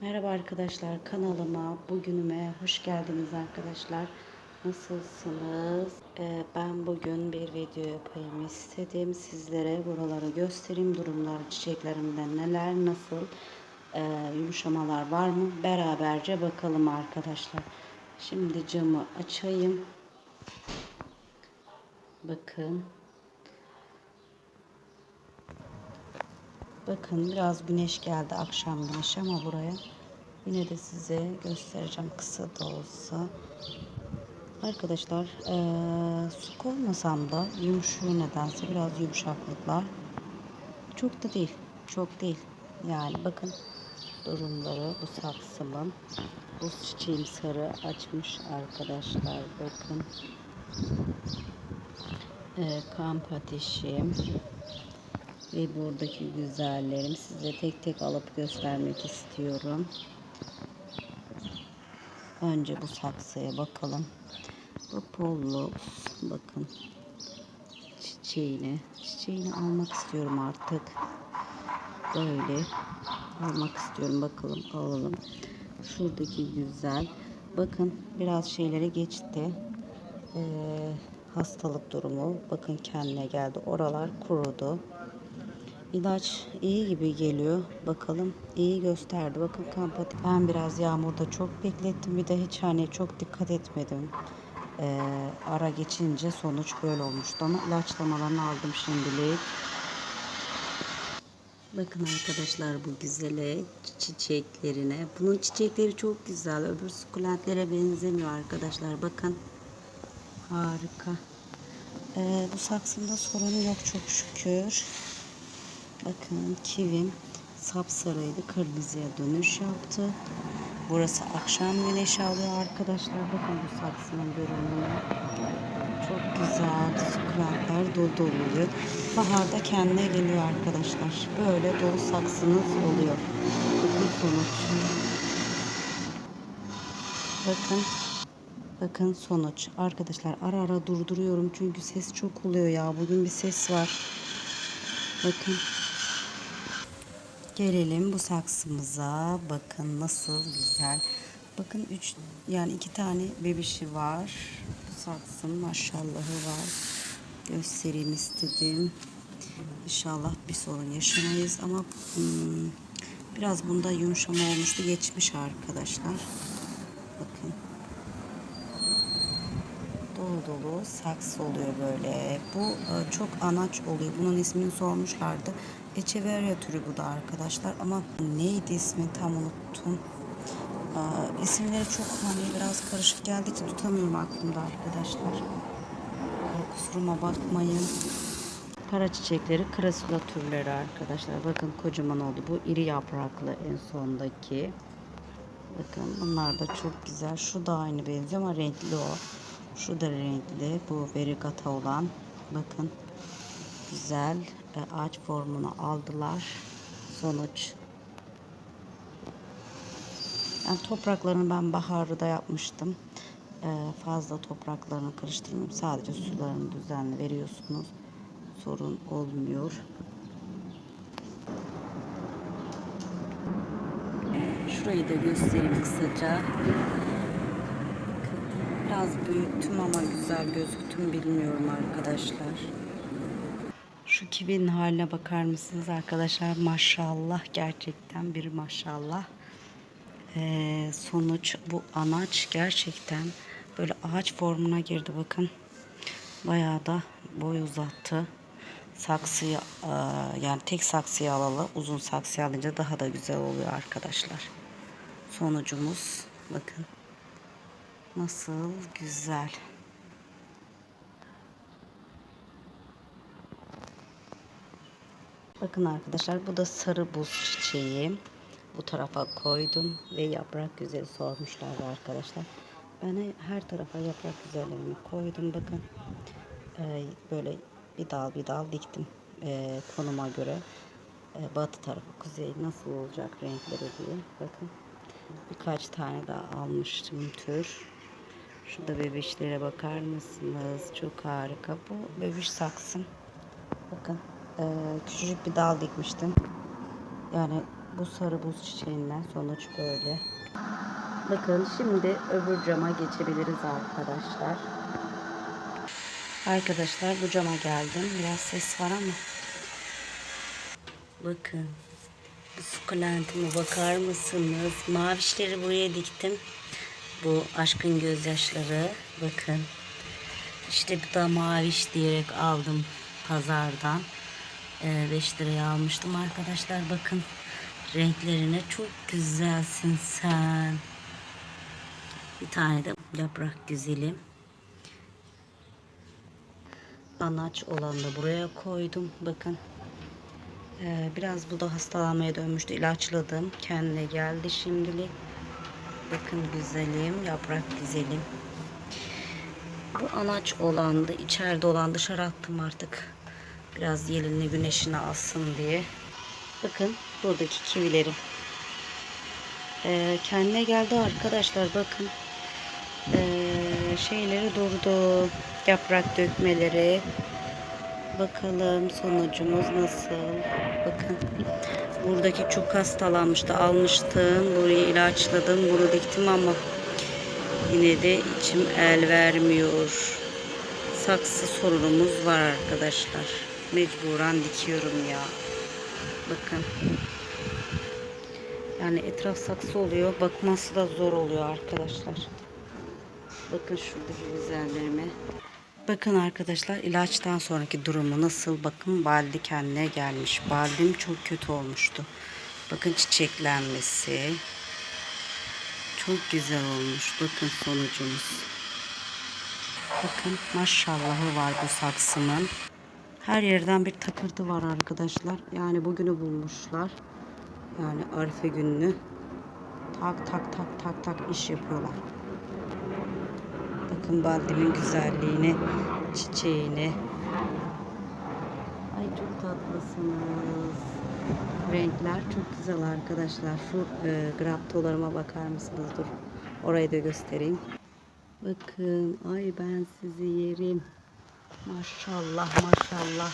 Merhaba arkadaşlar kanalıma, bugünüme hoş geldiniz arkadaşlar. Nasılsınız? Ee, ben bugün bir video yapayım istedim. Sizlere buraları göstereyim. Durumlar çiçeklerimde neler, nasıl e, yumuşamalar var mı? Beraberce bakalım arkadaşlar. Şimdi camı açayım. Bakın. Bakın biraz güneş geldi akşam güneşi ama buraya yine de size göstereceğim kısa da olsa. Arkadaşlar eee su koymasam da yumuşuyor nedense biraz yumuşaklıklar. Çok da değil. Çok değil. Yani bakın durumları bu saksımın. Bu çiçeğim sarı açmış arkadaşlar. Bakın. Eee kamp ateşim ve buradaki güzellerim size tek tek alıp göstermek istiyorum. Önce bu saksıya bakalım. Bu pollux bakın çiçeğini çiçeğini almak istiyorum artık. Böyle almak istiyorum bakalım alalım. Şuradaki güzel. Bakın biraz şeylere geçti. Ee, hastalık durumu. Bakın kendine geldi. Oralar kurudu. İlaç iyi gibi geliyor. Bakalım iyi gösterdi. Bakın kampati. Ben biraz yağmurda çok beklettim. Bir de hiç hani çok dikkat etmedim. Ee, ara geçince sonuç böyle olmuştu ama ilaçlamalarını aldım şimdilik. Bakın arkadaşlar bu güzele çiçeklerine. Bunun çiçekleri çok güzel. Öbür sukulentlere benzemiyor arkadaşlar. Bakın. Harika. Ee, bu saksımda sorun yok çok şükür. Bakın kivim sapsarıydı. Kırmızıya dönüş yaptı. Burası akşam güneş alıyor arkadaşlar. Bakın bu saksının görünümü. Çok güzel. Sukulentler dolu dolu oluyor. Baharda kendine geliyor arkadaşlar. Böyle dolu saksınız oluyor. Sonuç. Bakın. Bakın sonuç. Arkadaşlar ara ara durduruyorum çünkü ses çok oluyor ya. Bugün bir ses var. Bakın. Gelelim bu saksımıza. Bakın nasıl güzel. Bakın üç yani iki tane bebişi var. Bu saksın maşallahı var. Göstereyim istedim. İnşallah bir sorun yaşamayız ama hmm, biraz bunda yumuşama olmuştu. Geçmiş arkadaşlar. Bakın. Dolu dolu saks oluyor böyle. Bu e, çok anaç oluyor. Bunun ismini sormuşlardı. Echeveria türü bu da arkadaşlar ama neydi ismi tam unuttum. Aa, isimleri çok hani biraz karışık geldiği için tutamıyorum aklımda arkadaşlar. Kusuruma bakmayın. Kara çiçekleri krasula türleri arkadaşlar. Bakın kocaman oldu. Bu iri yapraklı en sondaki. Bakın bunlar da çok güzel. Şu da aynı benziyor ama renkli o. Şu da renkli. Bu verigata olan. Bakın güzel ağaç formunu aldılar. Sonuç. Yani topraklarını ben baharda yapmıştım. E, fazla topraklarını karıştırmıyorum. Sadece sularını düzenli veriyorsunuz. Sorun olmuyor. Şurayı da göstereyim kısaca. Biraz büyüttüm ama güzel gözüktüm bilmiyorum arkadaşlar. Şu kivinin haline bakar mısınız arkadaşlar? Maşallah gerçekten bir maşallah. Ee, sonuç bu anaç gerçekten böyle ağaç formuna girdi bakın. Bayağı da boy uzattı. Saksıyı e, yani tek saksıyı alalı uzun saksıyı alınca daha da güzel oluyor arkadaşlar. Sonucumuz bakın. Nasıl güzel. Bakın arkadaşlar bu da sarı buz çiçeği. Bu tarafa koydum ve yaprak güzeli sormuşlardı arkadaşlar. Ben her tarafa yaprak güzellerini koydum. Bakın ee, böyle bir dal bir dal diktim ee, konuma göre. Ee, batı tarafı kuzey nasıl olacak renkleri diye. Bakın birkaç tane daha almıştım tür. Şurada bebişlere bakar mısınız? Çok harika. Bu bebiş saksım. Bakın e, küçücük bir dal dikmiştim. Yani Bu sarı buz çiçeğinden sonuç böyle. Bakın şimdi öbür cama geçebiliriz arkadaşlar. Arkadaşlar bu cama geldim. Biraz ses var ama. Bakın. Bu sukulentime bakar mısınız? Mavişleri buraya diktim. Bu aşkın gözyaşları. Bakın. İşte bu da maviş diyerek aldım pazardan. 5 liraya almıştım arkadaşlar. Bakın renklerine çok güzelsin sen. Bir tane de yaprak güzelim. Anaç olan da buraya koydum. Bakın. Ee, biraz bu da hastalanmaya dönmüştü. İlaçladım. Kendine geldi şimdilik. Bakın güzelim. Yaprak güzelim. Bu anaç olandı. içeride olan dışarı attım artık. Biraz yelinli güneşini alsın diye. Bakın buradaki kivilerim. Ee, kendine geldi arkadaşlar bakın. Ee, şeyleri durdu. Yaprak dökmeleri. Bakalım sonucumuz nasıl? Bakın. Buradaki çok hastalanmıştı. Almıştım. Burayı ilaçladım. Bunu diktim ama yine de içim el vermiyor. Saksı sorunumuz var arkadaşlar. Mecburen dikiyorum ya. Bakın. Yani etraf saksı oluyor. Bakması da zor oluyor arkadaşlar. Bakın şuradaki güzellerime. Bakın arkadaşlar ilaçtan sonraki durumu nasıl? Bakın baldi kendine gelmiş. Baldim çok kötü olmuştu. Bakın çiçeklenmesi. Çok güzel olmuş. Bakın sonucumuz. Bakın maşallahı var bu saksının. Her yerden bir takırtı var arkadaşlar. Yani bugünü bulmuşlar. Yani Arife gününü tak tak tak tak tak iş yapıyorlar. Bakın baldimin güzelliğini, çiçeğini. Ay çok tatlısınız. Renkler çok güzel arkadaşlar. Şu e, graptolarıma bakar mısınız? Dur. Orayı da göstereyim. Bakın. Ay ben sizi yerim. Maşallah maşallah.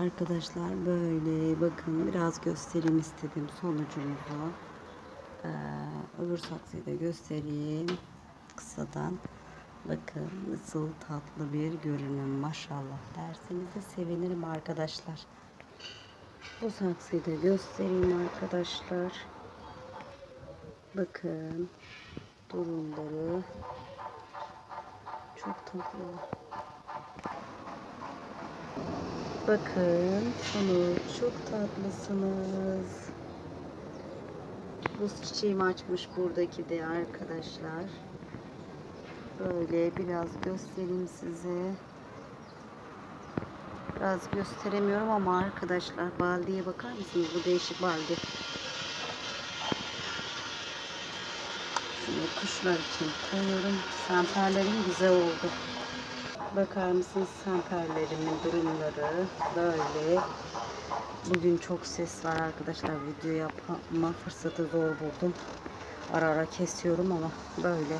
Arkadaşlar böyle bakın biraz göstereyim istedim sonucumuzu. Ee, öbür saksıyı da göstereyim kısadan. Bakın nasıl tatlı bir görünüm maşallah derseniz de sevinirim arkadaşlar. Bu saksıyı da göstereyim arkadaşlar. Bakın durumları çok tatlı. Bakın sonuç çok tatlısınız. Buz çiçeğimi açmış buradaki de arkadaşlar. Böyle biraz göstereyim size. Biraz gösteremiyorum ama arkadaşlar baldiye bakar mısınız? Bu değişik baldi. Şimdi kuşlar için koyuyorum. Semperlerim güzel oldu. Bakar mısınız semperlerimin durumları böyle. Bugün çok ses var arkadaşlar. Video yapma fırsatı zor buldum. Ara ara kesiyorum ama böyle.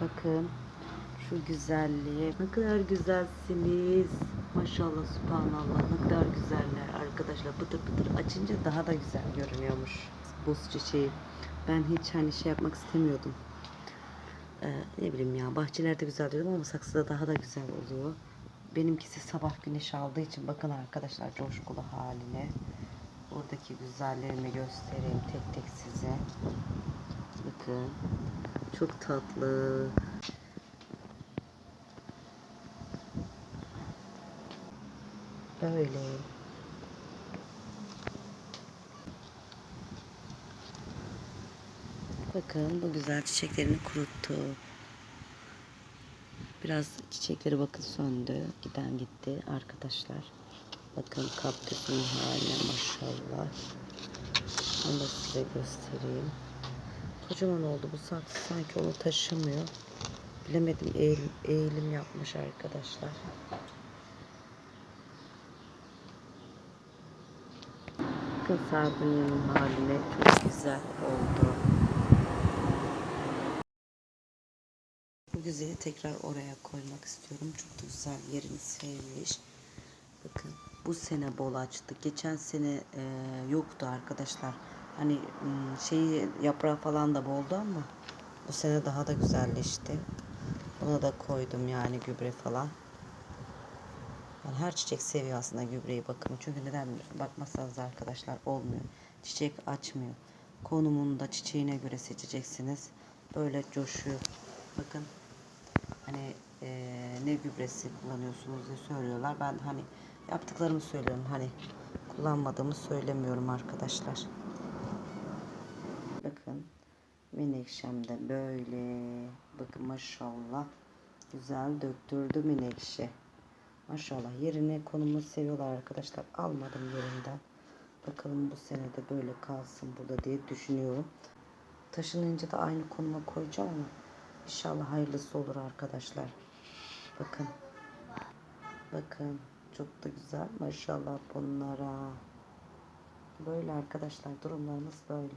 Bakın şu güzelliğe. Ne kadar güzelsiniz. Maşallah subhanallah. Ne kadar güzeller arkadaşlar. Pıtır pıtır açınca daha da güzel görünüyormuş. Buz çiçeği. Ben hiç hani şey yapmak istemiyordum. Ee, ne bileyim ya bahçelerde güzel diyordum ama saksıda daha da güzel oluyor. Benimkisi sabah güneş aldığı için bakın arkadaşlar coşkulu haline. Buradaki güzellerimi göstereyim tek tek size. Bakın. Çok tatlı. Böyle. Bakın bu güzel çiçeklerini kuruttu. Biraz çiçekleri bakın söndü. Giden gitti arkadaşlar. Bakın kaktüsün haline maşallah. Onu da size göstereyim. Kocaman oldu bu saksı sanki onu taşımıyor. Bilemedim eğilim, eğilim yapmış arkadaşlar. Bakın sardunya'nın haline çok güzel oldu. Güzeli tekrar oraya koymak istiyorum. Çok da güzel yerini sevmiş. Bakın bu sene bol açtı. Geçen sene e, yoktu arkadaşlar. Hani şeyi yaprağı falan da boldu ama bu sene daha da güzelleşti. Buna da koydum yani gübre falan. Yani her çiçek seviyor aslında gübreyi bakın. Çünkü neden bakmazsanız arkadaşlar olmuyor. Çiçek açmıyor. Konumunu da çiçeğine göre seçeceksiniz. Böyle coşuyor. Bakın hani eee, ne gübresi kullanıyorsunuz diye söylüyorlar. Ben hani yaptıklarımı söylüyorum. Hani kullanmadığımı söylemiyorum arkadaşlar. Bakın menekşem de böyle. Bakın maşallah güzel döktürdü menekşe. Maşallah yerine konumu seviyorlar arkadaşlar. Almadım yerinden. Bakalım bu sene de böyle kalsın burada diye düşünüyorum. Taşınınca da aynı konuma koyacağım ama inşallah hayırlısı olur arkadaşlar. Bakın. Bakın. Çok da güzel. Maşallah bunlara. Böyle arkadaşlar durumlarımız böyle.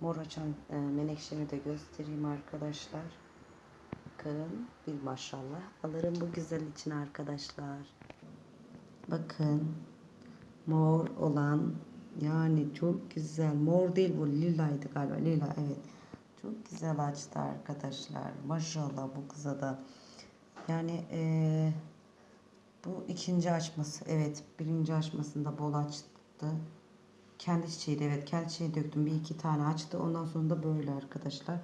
Mor açan e, menekşemi de göstereyim arkadaşlar. Bakın bir maşallah. Alırım bu güzel için arkadaşlar. Bakın. Mor olan yani çok güzel. Mor değil bu lilaydı galiba. Lila evet. Çok güzel açtı arkadaşlar. Maşallah bu kıza da. Yani eee, bu ikinci açması. Evet birinci açmasında bol açtı. Kendi çiçeği de evet kendi çiçeği döktüm. Bir iki tane açtı. Ondan sonra da böyle arkadaşlar.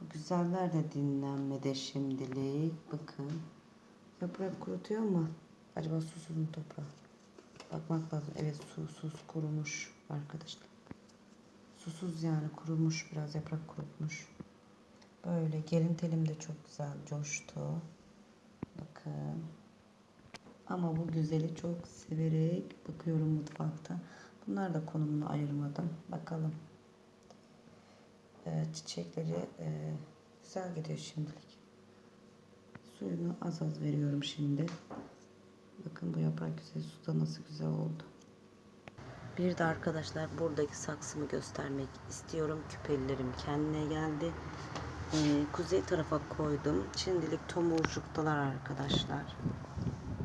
Bu güzeller de dinlenmede şimdilik. Bakın. Yaprak kurutuyor mu? Acaba susuz mu toprağı? Bakmak lazım. Evet susuz kurumuş arkadaşlar. Susuz yani kurumuş. Biraz yaprak kurutmuş. Böyle gelin telim de çok güzel coştu. Bakın. Ama bu güzeli çok severek bakıyorum mutfakta. Bunlar da konumunu ayırmadım. Bakalım. Ee, çiçekleri e, güzel gidiyor şimdilik. Suyunu az az veriyorum şimdi. Bakın bu yaprak güzel suda nasıl güzel oldu. Bir de arkadaşlar buradaki saksımı göstermek istiyorum. Küpelilerim kendine geldi. Ee, kuzey tarafa koydum. Şimdilik tomurcuktalar arkadaşlar.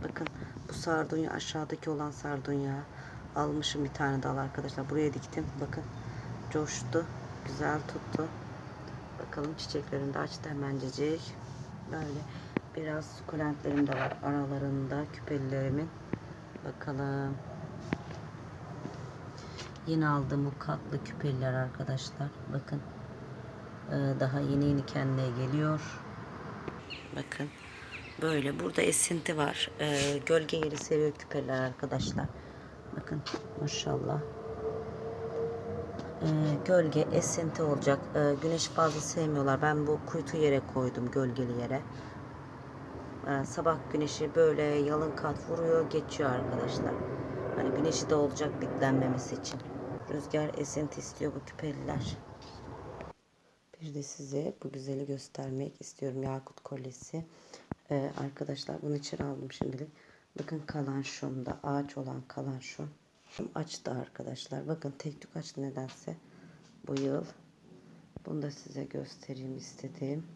Bakın bu sardunya aşağıdaki olan sardunya. Almışım bir tane dal arkadaşlar. Buraya diktim. Bakın coştu. Güzel tuttu. Bakalım çiçeklerini de açtı hemencecik. Böyle biraz sukulentlerim de var aralarında küpelilerimin. Bakalım. Yeni aldığım bu katlı küpeliler arkadaşlar. Bakın. Ee, daha yeni yeni kendine geliyor. Bakın. Böyle. Burada esinti var. Ee, gölge yeri seviyor küpeler arkadaşlar. Bakın. Maşallah. Ee, gölge esinti olacak. Ee, güneş fazla sevmiyorlar. Ben bu kuytu yere koydum. Gölgeli yere. Sabah güneşi böyle yalın kat vuruyor. Geçiyor arkadaşlar. Hani güneşi de olacak bitlenmemesi için. Rüzgar esinti istiyor bu küpeliler. Bir de size bu güzeli göstermek istiyorum. Yakut kolyesi. Ee, arkadaşlar bunu içeri aldım şimdilik. Bakın kalan şumda ağaç olan kalan şum. Açtı arkadaşlar. Bakın tek tük açtı nedense bu yıl. Bunu da size göstereyim istedim.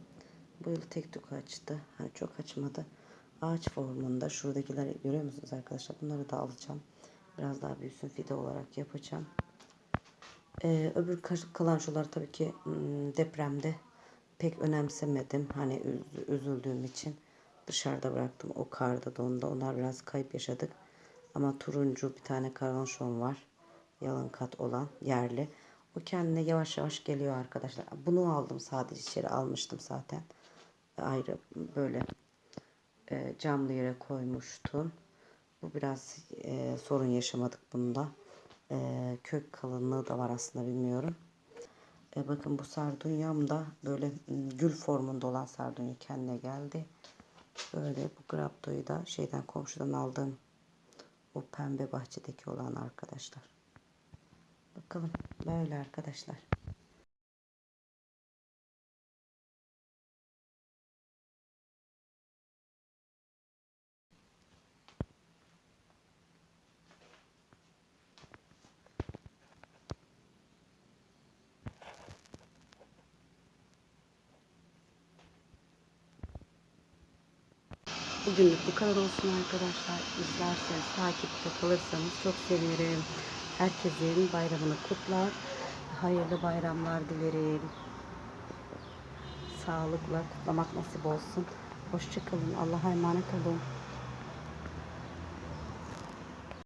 Bu yıl tek tük açtı. Hani çok açmadı. Ağaç formunda. Şuradakileri görüyor musunuz arkadaşlar? Bunları da alacağım. Biraz daha büyüsün fide olarak yapacağım. Ee, öbür kalançolar tabii ki depremde pek önemsemedim. Hani üz- üzüldüğüm için dışarıda bıraktım. O karda donda. Onlar biraz kayıp yaşadık. Ama turuncu bir tane kalançon var. Yalın kat olan yerli. O kendine yavaş yavaş geliyor arkadaşlar. Bunu aldım sadece içeri almıştım zaten. Ayrı böyle e, camlı yere koymuştum. Bu biraz e, sorun yaşamadık bunda. E, kök kalınlığı da var aslında bilmiyorum. E, bakın bu sardunyam da böyle m, gül formunda olan sardunya kendine geldi. Böyle bu graptoyu da şeyden komşudan aldığım o pembe bahçedeki olan arkadaşlar. Bakalım böyle arkadaşlar. Bugünlük bu kadar olsun arkadaşlar. İzlerseniz, takipte kalırsanız çok sevinirim. Herkesin bayramını kutlar. Hayırlı bayramlar dilerim. Sağlıkla kutlamak nasip olsun. Hoşçakalın. Allah'a emanet olun.